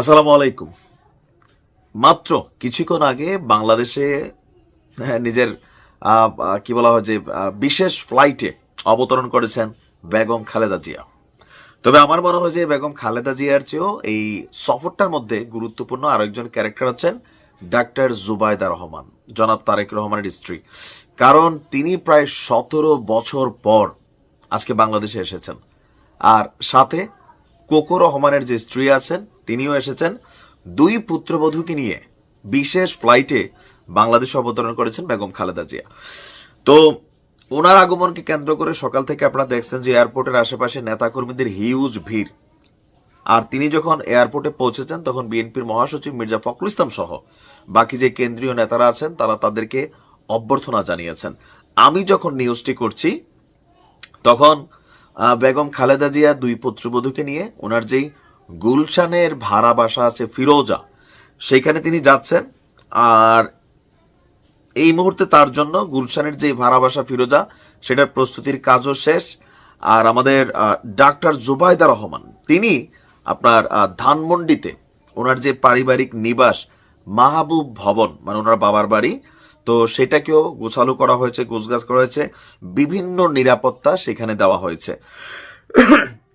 আসসালামু আলাইকুম। মাত্র কিছুক্ষণ আগে বাংলাদেশে হ্যাঁ, নিজের কি বলা হয় যে বিশেষ ফ্লাইটে অবতরণ করেছেন বেগম খালেদা জিয়া। তবে আমার মনে হয় যে বেগম খালেদা জিয়ার চেয়েও এই সফরটার মধ্যে গুরুত্বপূর্ণ আরেকজন ক্যারেক্টার হচ্ছেন ডাক্তার জুবাইদা রহমান জনাব তারেক রহমানের স্ত্রী। কারণ তিনি প্রায় সতেরো বছর পর আজকে বাংলাদেশে এসেছেন। আর সাথে কোকো রহমানের যে স্ত্রী আছেন তিনিও এসেছেন। দুই পুত্রবধূকে নিয়ে বিশেষ ফ্লাইটে বাংলাদেশ অবতরণ করেছেন বেগম খালেদা জিয়া। তো ওনার আগমনকে কেন্দ্র করে সকাল থেকে আপনারা দেখছেন যে এয়ারপোর্টের আশেপাশে নেতাকর্মীদের হিউজ ভিড়। আর তিনি যখন এয়ারপোর্টে পৌঁছেছেন, তখন বিএনপির মহাসচিব মির্জা ফখরুল ইসলাম সহ বাকি যে কেন্দ্রীয় নেতারা আছেন, তারা তাদেরকে অভ্যর্থনা জানিয়েছেন। আমি যখন নিউজটি করছি, তখন বেগম খালেদা জিয়া দুই পুত্রবধূকে নিয়ে ওনার যেই গুলশানের ভাড়া বাসা আছে ফিরোজা। সেইখানে তিনি যাচ্ছেন। আর এই মুহূর্তে তার জন্য গুলশানের যে ভাড়া বাসা ফিরোজা, সেটার প্রস্তুতির কাজও শেষ। আর আমাদের ডাক্তার জুবাইদা রহমান, তিনি আপনার ধানমন্ডিতে ওনার যে পারিবারিক নিবাস মাহবুব ভবন মানে ওনার বাবার বাড়ি, তো সেটাকেও গোছালো করা হয়েছে, গোছগাছ করা হয়েছে। বিভিন্ন নিরাপত্তা সেখানে দেওয়া হয়েছে।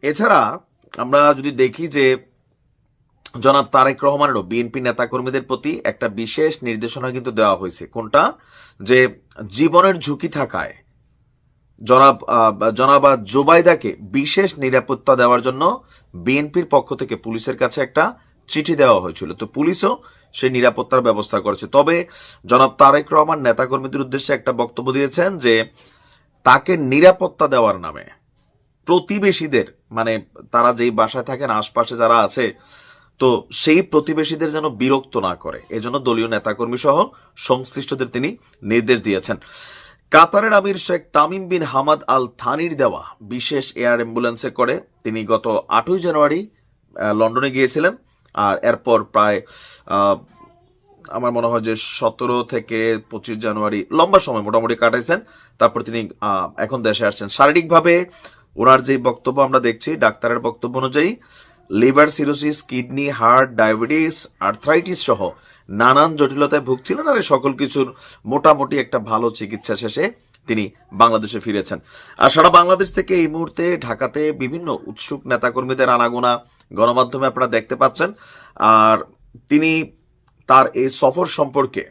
এছাড়া আমরা যদি দেখি যে জনাব তারেক রহমানেরও বিএনপি নেতাকর্মীদের প্রতি একটা বিশেষ নির্দেশনা কিন্তু দেওয়া হয়েছে। কোনটা? যে জীবনের ঝুঁকি থাকায় জনাব জনাব জোবাইদাকে বিশেষ নিরাপত্তা দেওয়ার জন্য বিএনপির পক্ষ থেকে পুলিশের কাছে একটা চিঠি দেওয়া হয়েছিল। তো পুলিশও সেই নিরাপত্তার ব্যবস্থা করেছে। তবে জনাব তারেক রহমান নেতাকর্মীদের উদ্দেশ্যে একটা বক্তব্য দিয়েছেন যে তাকে নিরাপত্তা দেওয়ার নামে প্রতিবেশীদের মানে তারা যেই বাসায় থাকেন, আশপাশে যারা আছে, তো সেই প্রতিবেশীদের যেন বিরক্ত না করে। এজন্য দলীয় নেতাকর্মী সহ সংশ্লিষ্টদের তিনি নির্দেশ দিয়েছেন। কাতারের আমির Sheikh Tamim bin Hamad Al থানির দেওয়া বিশেষ এয়ার অ্যাম্বুলেন্সে করে তিনি গত আটই জানুয়ারি লন্ডনে গিয়েছিলেন। আর এরপর প্রায় আমার মনে হয় যে সতেরো থেকে পঁচিশ জানুয়ারি লম্বা সময় মোটামুটি কাটাইছেন। তারপর তিনি এখন দেশে আসছেন। শারীরিকভাবে ওনার যে বক্তব্য আমরা দেখছি, ডাক্তারের বক্তব্য অনুযায়ী, liver cirrhosis, kidney, heart, diabetes, arthritis সহ নানান জটিলতায় ভুগছিলেন আর সকল কিছুর মোটামুটি একটা ভালো চিকিৎসা শেষে তিনি বাংলাদেশে ফিরেছেন। আর সারা বাংলাদেশ থেকে এই মুহূর্তে ঢাকাতে বিভিন্ন উৎসুক নেতাকর্মীদের আনাগোনা গণমাধ্যমে আপনারা দেখতে পাচ্ছেন। আর তিনি তার এই সফর সম্পর্কে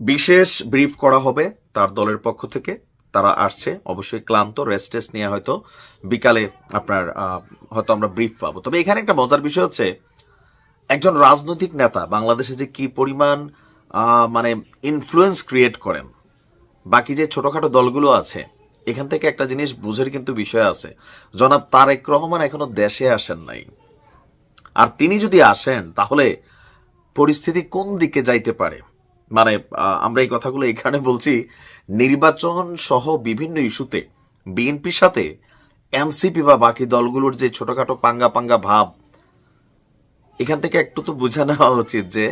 বিশেষ ব্রিফ করা হবে তার দলের পক্ষ থেকে। তারা আসছে, অবশ্যই ক্লান্ত রেস্ট টেস্ট নিয়ে হয়তো বিকালে আপনার হয়তো আমরা ব্রিফ পাবো। তবে এখানে একটা মজার বিষয় হচ্ছে, একজন রাজনৈতিক নেতা বাংলাদেশে যে কি পরিমাণ মানে ইনফ্লুয়েন্স ক্রিয়েট করেন, বাকি যে ছোটোখাটো দলগুলো আছে, এখান থেকে একটা জিনিস বুঝের কিন্তু বিষয় আছে। জনাব তারেক রহমান এখনও দেশে আসেন নাই। আর তিনি যদি আসেন, তাহলে পরিস্থিতি কোন দিকে যাইতে পারে? মানে আমরা এই কথাগুলো এখানে বলছি, নির্বাচন সহ বিভিন্ন ইস্যুতে বিএনপির সাথে এনসিপি বা বাকি দলগুলোর যে ছোটখাটো পাঙ্গা পাঙ্গা ভাব, এখান থেকে একটু তো বুঝে নেওয়া উচিত যে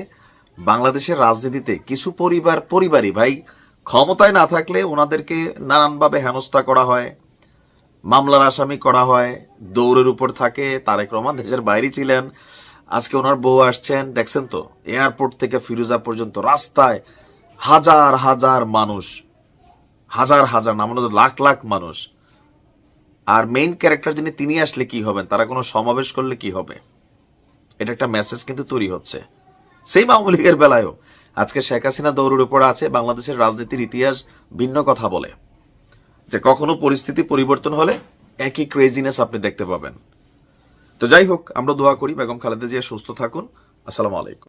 বাংলাদেশের রাজনীতিতে কিছু পরিবার পরিবারই ভাই ক্ষমতায় না থাকলে ওনাদেরকে নানানভাবে হেনস্থা করা হয়, মামলার আসামি করা হয়, দৌড়ের উপর থাকে, তারেক রহমান দেশের বাইরে ছিলেন আজকে ওনার বউ আসছেন, দেখছেন তো? এয়ারপোর্ট থেকে ফিরোজা পর্যন্ত রাস্তায় হাজার হাজার মানুষ, হাজার হাজার না আমাদের লাখ লাখ মানুষ। আর মেইন ক্যারেক্টার যিনি, তিনি আসলে কি হবেন? তারা কোনো সমাবেশ করলে কি হবে? এটা একটা মেসেজ কিন্তু তৈরি হচ্ছে। সেই আওয়ামী লীগের বেলায়ও। আজকে শেখ হাসিনা দৌড়ের উপর আছে, বাংলাদেশের রাজনীতির ইতিহাস ভিন্ন কথা বলে। যে কখনো পরিস্থিতি পরিবর্তন হলে একই ক্রেজিনেস আপনি দেখতে পাবেন। তো যাই হোক আমরা দোয়া করি বেগম খালেদা জিয়া সুস্থ থাকুন। আসসালামু আলাইকুম।